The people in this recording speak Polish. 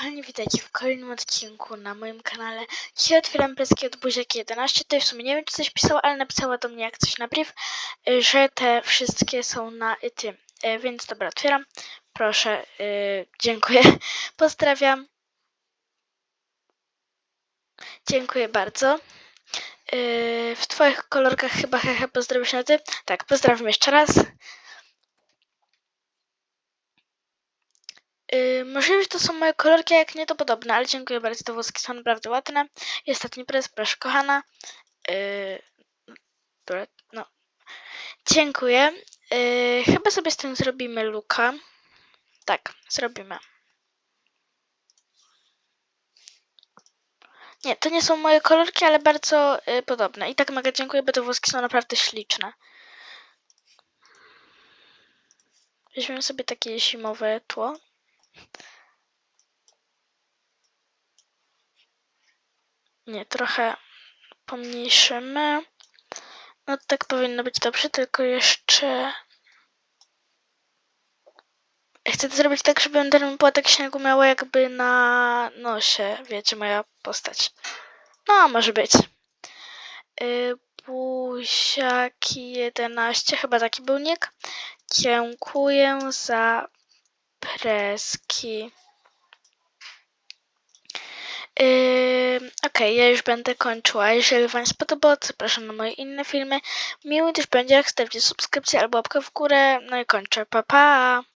kochani, witajcie w kolejnym odcinku na moim kanale. Dzisiaj otwieram preski od Buziaki 11. Tutaj w sumie nie wiem, czy coś pisała, ale napisała do mnie jak coś na brief, y, że te wszystkie są na tym. Więc dobra, otwieram. Proszę, y, dziękuję. Pozdrawiam. Dziękuję bardzo. Y, W twoich kolorkach chyba hehe pozdrowisz na ty. Tak, pozdrawiam jeszcze raz. Yy, możliwe, że to są moje kolorki, jak nie, to podobne, ale dziękuję bardzo, te włoski są naprawdę ładne. I ostatni prez, proszę kochana. Yy, no. Dziękuję. Yy, chyba sobie z tym zrobimy luka. Tak, zrobimy. Nie, to nie są moje kolorki, ale bardzo yy, podobne. I tak mega dziękuję, bo te włoski są naprawdę śliczne. Weźmiemy sobie takie zimowe tło. Nie, trochę pomniejszymy. No tak powinno być dobrze, tylko jeszcze... Chcę to zrobić tak, żeby ten płatek śniegu miała jakby na nosie, wiecie, moja postać. No, może być. Yy, buziaki 11, chyba taki był nick. Dziękuję za preski. Yy, Okej, ja już będę kończyła. Jeżeli Wam spodobało, zapraszam na moje inne filmy. Miły też będzie, jak stawicie subskrypcję albo łapkę w górę. No i kończę. Pa, pa!